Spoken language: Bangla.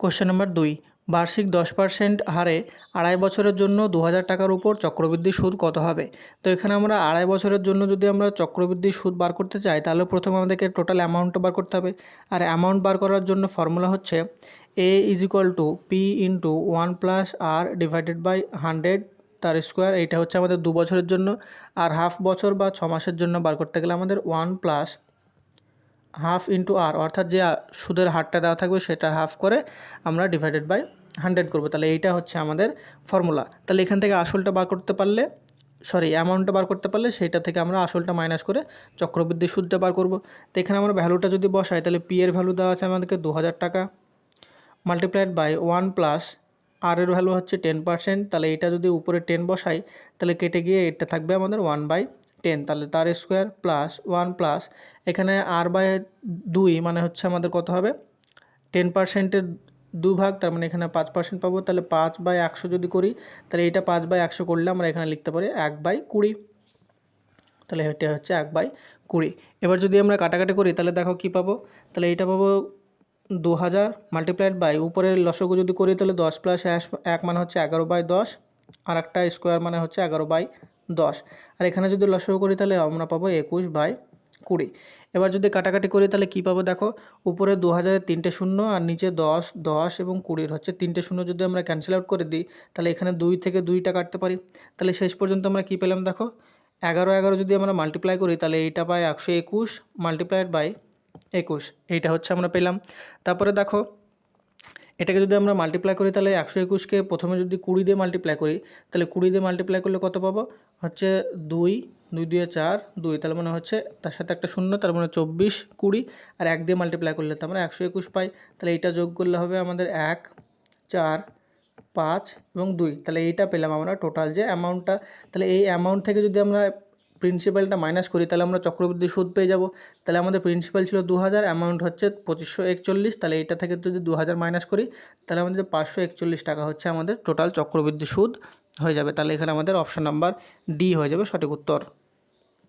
কোশ্চেন নাম্বার দুই, বার্ষিক দশ পার্সেন্ট হারে আড়াই বছরের জন্য দু হাজার টাকার উপর চক্রবৃদ্ধি সুদ কত হবে? তো এখানে আমরা আড়াই বছরের জন্য যদি আমরা চক্রবৃদ্ধি সুদ বার করতে চাই, তাহলে প্রথমে আমাদেরকে টোটাল অ্যামাউন্টটা বার করতে হবে। আর অ্যামাউন্ট বার করার জন্য ফর্মুলা হচ্ছে A is equal to P into one plus R divided by hundred তার স্কোয়ার এইটা হচ্ছে আমাদের দু বছরের জন্য। আর হাফ বছর বা ছ মাসের জন্য বার করতে গেলে আমাদের one plus half into R, অর্থাৎ যে সুদের হারটা দেওয়া থাকবে সেটা হাফ করে আমরা ডিভাইডেড বাই হান্ড্রেড করব। তাহলে এইটা হচ্ছে আমাদের ফর্মুলা তাহলে এখান থেকে আসলটা বার করতে পারলে সরি অ্যামাউন্টটা বার করতে পারলে সেইটা থেকে আমরা আসলটা মাইনাস করে চক্রবৃদ্ধি সুদটা বার করব। তো এখানে আমরা ভ্যালুটা যদি বসাই, তাহলে পি এর ভ্যালু দেওয়া আছে আমাদেরকে দু হাজার টাকা। Multiplied by one plus R এর ভ্যালু হচ্ছে টেন পার্সেন্ট তাহলে এটা যদি উপরে টেন বসাই, তাহলে কেটে গিয়ে এটা থাকবে আমাদের ওয়ান বাই টেন, তাহলে তার স্কোয়ার প্লাস ওয়ান প্লাস, এখানে আর বাই দুই মানে হচ্ছে আমাদের কত হবে? টেন পার্সেন্টের দু ভাগ তার মানে এখানে পাঁচ পার্সেন্ট পাবো, তাহলে পাঁচ বাই একশো যদি করি, তাহলে এইটা পাঁচ বাই একশো করলে আমরা এখানে লিখতে পারি এক বাই কুড়ি। তাহলে এটা হচ্ছে এক বাই কুড়ি। এবার যদি আমরা কাটাকাটি করি, তাহলে দেখো কী পাবো? তাহলে এইটা পাবো দু হাজার মাল্টিপ্লাইড বাই উপরের লসগু যদি করি, তাহলে দশ প্লাস এক মানে হচ্ছে এগারো বাই দশ আর একটা স্কোয়ার মানে হচ্ছে এগারো বাই দশ। আর এখানে যদি লসগু করি তাহলে আমরা পাবো একুশ বাই কুড়ি। এবার যদি কাটাকাটি করি তাহলে কী পাবো দেখো? উপরে দু হাজারের তিনটে শূন্য আর নিচে দশ দশ এবং কুড়ির হচ্ছে তিনটে শূন্য যদি আমরা ক্যান্সেল আউট করে দিই, তাহলে এখানে দুই থেকে দুইটা কাটতে পারি। তাহলে শেষ পর্যন্ত আমরা কী পেলাম দেখো? এগারো এগারো যদি আমরা মাল্টিপ্লাই করি, তাহলে এইটা পাই একশো একুশ মাল্টিপ্লাইড বাই একুশ। এইটা হচ্ছে আমরা পেলাম। তারপরে দেখো এটাকে যদি আমরা মাল্টিপ্লাই করি, তাহলে একশো একুশকে প্রথমে যদি কুড়ি দিয়ে মাল্টিপ্লাই করি, তাহলে কুড়ি দিয়ে মাল্টিপ্লাই করলে কত পাবো? হচ্ছে দুই দুই দুয়ে চার, দুই, তাহলে মানে হচ্ছে তার সাথে একটা শূন্য, তার মানে চব্বিশ, কুড়ি, আর এক দিয়ে মাল্টিপ্লাই করলে তো আমরা একশো একুশ পাই। তাহলে এইটা যোগ করলে হবে আমাদের এক, চার, পাঁচ এবং দুই। তাহলে এইটা পেলাম আমরা টোটাল যে অ্যামাউন্টটা তাহলে এই অ্যামাউন্ট থেকে যদি আমরা প্রিন্সিপালটা মাইনাস করি, তাহলে আমরা চক্রবৃদ্ধি সুদ পেয়ে যাব। তাহলে আমাদের প্রিন্সিপাল ছিল দু হাজার অ্যামাউন্ট হচ্ছে পঁচিশশো একচল্লিশ, তাহলে এটা থেকে যদি দু হাজার মাইনাস করি, তাহলে আমাদের পাঁচশো একচল্লিশ টাকা হচ্ছে আমাদের টোটাল চক্রবৃদ্ধি সুদ হয়ে যাবে। তাহলে এখানে আমাদের অপশান নাম্বার ডি হয়ে যাবে সঠিক উত্তর।